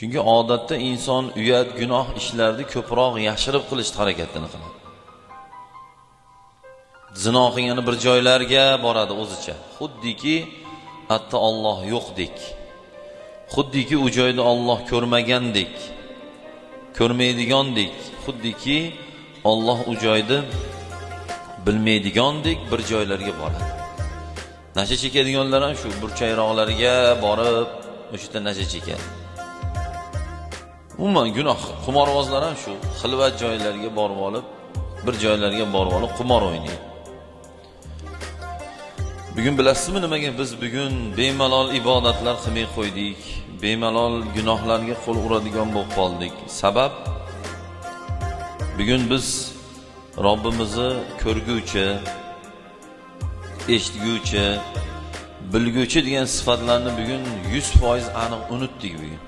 chunki odatda inson uyat gunoh ishlarni ko'proq yashirib qilish harakatini qiladi. Zino qilgani bir joylarga boradi o'zicha. Xuddiki hatto olloh yo'qdek. Xuddiki u joyda olloh ko'rmagandek ko'rmaydigandek xuddiki olloh u joyda bilmaydigandek bir joylarga boradi. Nasha chekadiganlar ham shu burchakroqlarga borib o'sha yerda nasha chekadi. Umuman gunoh qimorbozlar ham shu xilvat joylarga borib olib bir joylarga borib olib qumor o'ynaydi. Bugun bilasizmi nimaga biz bugun bemalol ibodatlar qilmay qo'ydik bemalol gunohlarga qo'l uradigan bo'lib qoldik? Sabab bugun biz robbimizni ko'rguvchi eshitguvchi bilguvchi degan sifatlarni bugun yuz foiz aniq unutdik bugun.